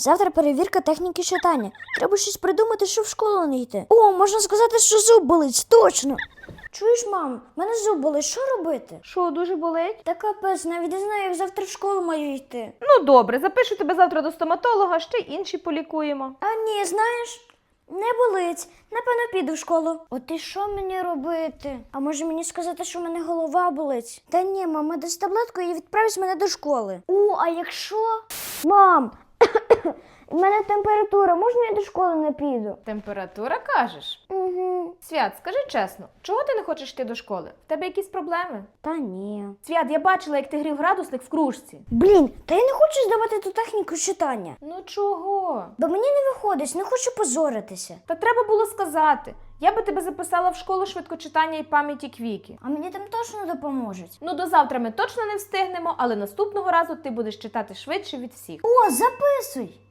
Завтра перевірка техніки читання. Треба щось придумати, щоб в школу не йти. О, можна сказати, що зуб болить, точно. Чуєш, мам, мене зуб болить, що робити? Що, дуже болить? Та капець, навіть не знаю, як завтра в школу маю йти. Ну добре, запишу тебе завтра до стоматолога, ще й інші полікуємо. А ні, знаєш, не болить. Напевно, піду в школу. От і що мені робити? А може мені сказати, що в мене голова болить? Та ні, мама дасть таблетку і відправить мене до школи. О, а якщо. Мам! У мене температура, можна я до школи не піду? Температура кажеш? Угу. Свят, скажи чесно, чого ти не хочеш йти до школи? В тебе якісь проблеми? Та ні. Свят, я бачила, як ти грів градусник в кружці. Блін, та я не хочу здавати ту техніку читання. Ну чого? Бо мені не виходить, не хочу позоритися. Та треба було сказати. Я би тебе записала в школу швидкочитання і пам'яті квіки. А мені там точно допоможуть. Ну, до завтра ми точно не встигнемо, але наступного разу ти будеш читати швидше від всіх. О, записуй!